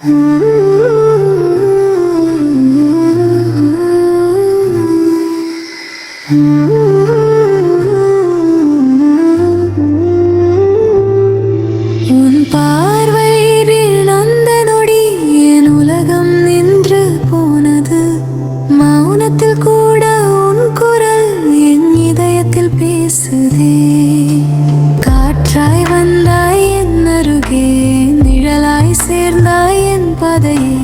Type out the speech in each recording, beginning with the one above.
உன் பதையே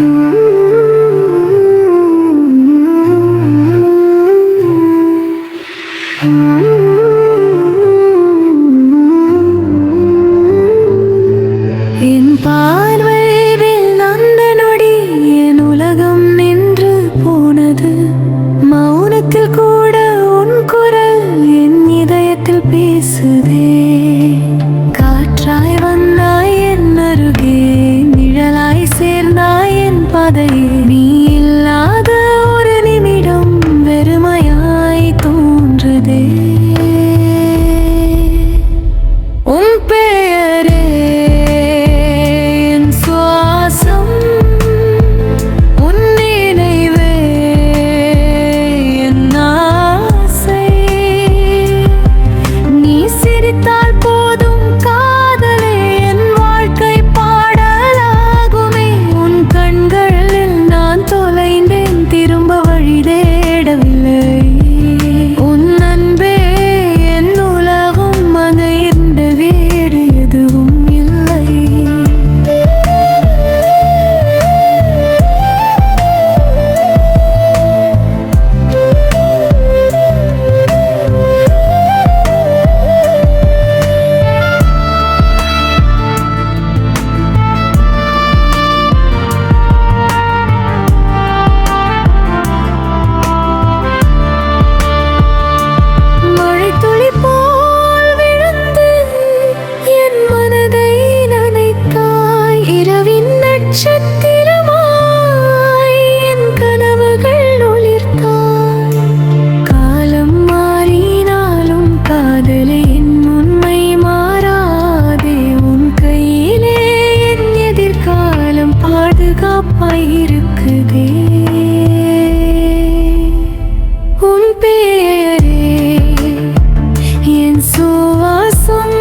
Mm-hmm. உன் பாதுகாப்பாய் இருக்குதே உன் பேரே என் சுவாசம்